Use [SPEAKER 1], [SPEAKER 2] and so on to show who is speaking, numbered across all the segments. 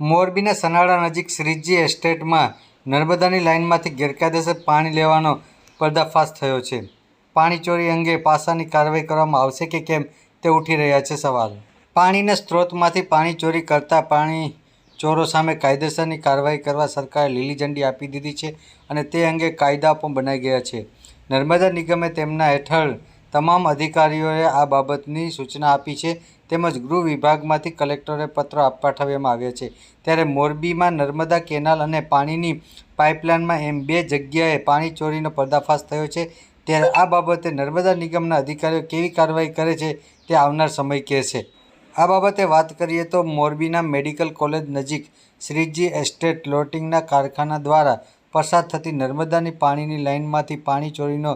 [SPEAKER 1] મોરબીના સનાળા નજીક શ્રીજી એસ્ટેટમાં નર્મદાની લાઇનમાંથી ગેરકાયદેસર પાણી લેવાનો પર્દાફાશ થયો છે. પાણી ચોરી અંગે પાસાની કાર્યવાહી કરવામાં આવશે કે કેમ તે ઉઠી રહ્યા છે સવાલ. પાણીના સ્ત્રોતમાંથી પાણી ચોરી કરતા પાણી ચોરો સામે કાયદેસરની કાર્યવાહી કરવા સરકારે લીલી ઝંડી આપી દીધી છે અને તે અંગે કાયદા પણ બનાઈ ગયા છે. નર્મદા નિગમે તેમના હેઠળ તમામ અધિકારીઓએ આ બાબતની સૂચના આપી છે તેમજ ગૃહ વિભાગમાંથી કલેક્ટરે પત્ર પાઠવવામાં પાઠવ્યામાં આવ્યા છે. ત્યારે મોરબીમાં નર્મદા કેનાલ અને પાણીની પાઇપલાઇનમાં એમ બે જગ્યાએ પાણી ચોરીનો પર્દાફાશ થયો છે. ત્યારે આ બાબતે નર્મદા નિગમના અધિકારીઓ કેવી કાર્યવાહી કરે છે તે આવનાર સમય કહેશે આ બાબતે વાત કરીએ તો મોરબીના મેડિકલ કોલેજ નજીક શ્રીજી એસ્ટેટ લોટિંગના કારખાના દ્વારા પસાર થતી નર્મદાની પાણીની લાઇનમાંથી પાણી ચોરીનો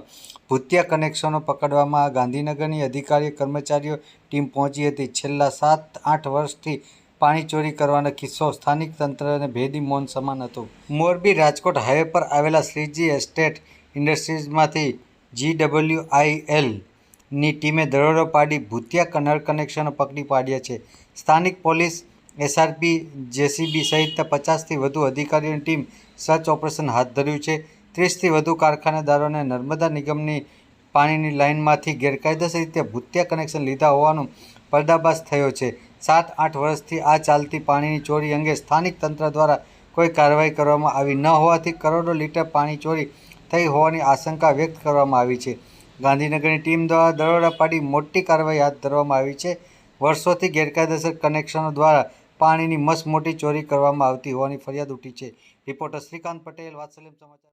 [SPEAKER 1] ભૂતિયા કનેક્શનો પકડવામાં ગાંધીનગરની અધિકારીઓ, કર્મચારીઓ ટીમ પહોંચી હતી. છેલ્લા સાત, આઠ વર્ષથી પાણી ચોરી કરવાનો કિસ્સો સ્થાનિક તંત્રને ભેદી મૌન સમાન હતો. મોરબી રાજકોટ હાઈવે પર આવેલા શ્રીજી એસ્ટેટ ઇન્ડસ્ટ્રીઝમાંથી જીડબલ્યુ આઈએલની ટીમે દરોડો પાડી ભૂતિયા નળ કનેક્શનો પકડી પાડ્યા છે. સ્થાનિક પોલીસ એસઆરપી, જેસીબી સહિત પચાસથી વધુ અધિકારીઓની ટીમ સર્ચ ઓપરેશન હાથ ધર્યું છે. ત્રીસથી વધુ કારખાનેદારોને નર્મદા નિગમની પાણીની લાઇનમાંથી ગેરકાયદેસર રીતે ભૂતિયા કનેક્શન લીધા હોવાનું પર્દાફાશ થયો છે. સાત આઠ વર્ષથી આ ચાલતી પાણીની ચોરી અંગે સ્થાનિક તંત્ર દ્વારા કોઈ કાર્યવાહી કરવામાં આવી ન હોવાથી કરોડો લીટર પાણી ચોરી થઈ હોવાની આશંકા વ્યક્ત કરવામાં આવી છે. ગાંધીનગરની ટીમ દ્વારા દરોડા પાડી મોટી કાર્યવાહી હાથ ધરવામાં આવી છે. વર્ષોથી ગેરકાયદેસર કનેક્શનો દ્વારા પાણીની મસમોટી ચોરી કરવામાં આવતી હોવાની ફરિયાદ ઉઠી છે. રિપોર્ટર શ્રીકાંત પટેલ વાત્સલ્યમ સમાચાર.